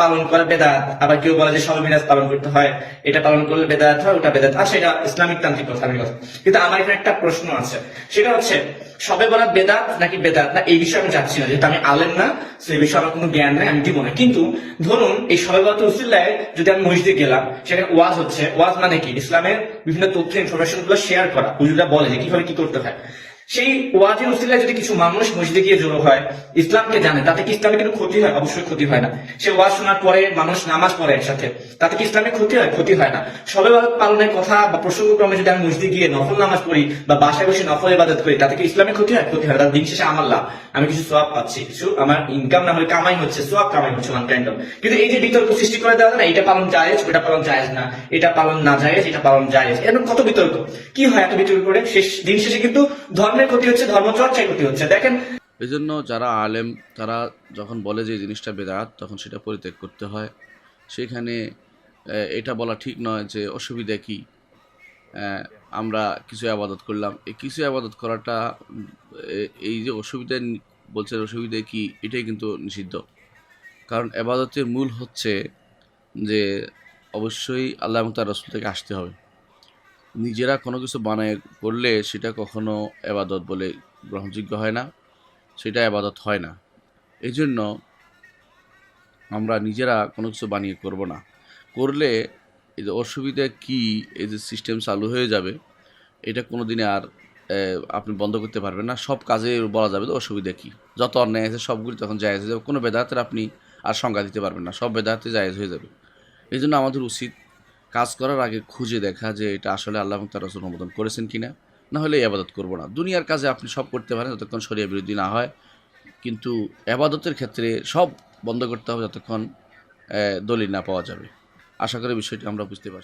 পালন করা বেদাত। আবার কেউ বলে যে সবে পালন করতে হয়। এটা পালন করলে বেদাত হয়, ওটা বেদাত। আচ্ছা এটা ইসলামিক তান্ত্রিক কথা আমি কথা কিন্তু আমার এখানে একটা প্রশ্ন আছে। সেটা হচ্ছে, সবে বলা বেদাত নাকি বেদাত? না, এই বিষয়ে আমি যাচ্ছি না, যেহেতু আমি আলেম না সেই বিষয়ে আমার কোনো জ্ঞান নাই, আমি দিব না। কিন্তু ধরুন, এই সবে বলা উসিল্লায় যদি আমি মসজিদে গেলাম, সেখানে ওয়াজ হচ্ছে। ওয়াজ মানে কি? ইসলামের বিভিন্ন তথ্য ইনফরমেশনগুলো শেয়ার করা। হুজুরা বলে যে কীভাবে কি করতে হয়। সেই ওয়াজের উসিলায় যদি কিছু মানুষ মসজিদে গিয়ে জড়ো হয়, ইসলামকে জানে, তাতে কি ইসলামের কোনো ক্ষতি হয়? অবশ্যই ক্ষতি হয় না। সে ওয়াজ শোনার পরে, মানুষ নামাজ পড়ে একসাথে, তাতে কি ইসলামের ক্ষতি হয়? ক্ষতি হয় না। সবে পালনের কথা বা প্রসঙ্গক্রমে যদি আমি মসজিদে গিয়ে নফল নামাজ পড়ি বা বাসায় বসে নফল ইবাদত করি, তাতে কি ইসলামের ক্ষতি হয়? ক্ষতি হয় তার দিন শেষে আমার লাভ। আমি কিছু সোয়াব পাচ্ছি। কিছু আমার ইনকাম না হলে কামাই হচ্ছে সোয়াব কামাই হচ্ছে ওয়ান কাইন্ড অফ কিন্তু এই যে বিতর্ক সৃষ্টি করে দেওয়া যায় না, এটা পালন জায়েজ, ওটা পালন জায়েজ না। এটা পালন না জায়েজ, এটা পালন জায়েজ। এরকম কত বিতর্ক? কি হয় এত বিতর্ক করে? শেষ, দিন শেষে কিন্তু ধর্মের ক্ষতি হচ্ছে, ধর্ম চর্চায় ক্ষতি হচ্ছে। দেখেন এই জন্য যারা আলেম, তারা যখন বলে যে জিনিসটা বেদাত, তখন সেটা পরিত্যাগ করতে হয়। সেখানে এটা বলা ঠিক নয় যে অসুবিধা কি। আমরা কিছু আবাদত করলাম। এই কিছু আবাদত করাটা এই যে অসুবিধা বলছে অসুবিধা কি, এটাই কিন্তু নিষিদ্ধ। কারণ আবাদতের মূল হচ্ছে যে, অবশ্যই আল্লাহ এবং তার রসুল থেকে আসতে হবে। নিজেরা কোনো কিছু বানায় করলে সেটা কখনো এবাদত বলে গ্রহণযোগ্য হয় না, সেটা আবাদত হয় না। এই জন্য আমরা নিজেরা কোনো কিছু বানিয়ে করব না। করলে এই যে অসুবিধা কি, এই যে সিস্টেম চালু হয়ে যাবে, এটা কোনো দিনে আর আপনি বন্ধ করতে পারবেন না। সব কাজে বলা যাবে তো অসুবিধা কী। যত অন্যায় আছে সবগুলি তখন জায়েজ হয়ে যাবে। কোনো বেদাতের আপনি আর সংজ্ঞা দিতে পারবেন না। সব বেদাতে জায়েজ হয়ে যাবে। এই জন্য আমাদের উচিত কাজ করার আগে খুঁজে দেখা যে এটা আসলে আল্লাহ এবং তার রসুল অনুমোদন করেছেন কি না না হলে আবাদত করব না। দুনিয়ার কাজে আপনি সব করতে পারেন যতক্ষণ শরীর বিরোধী না হয়। কিন্তু আবাদতের ক্ষেত্রে সব বন্ধ করতে হবে যতক্ষণ দলিল না পাওয়া যাবে। আশা করি বিষয়টি আমরা বুঝতে পারছি।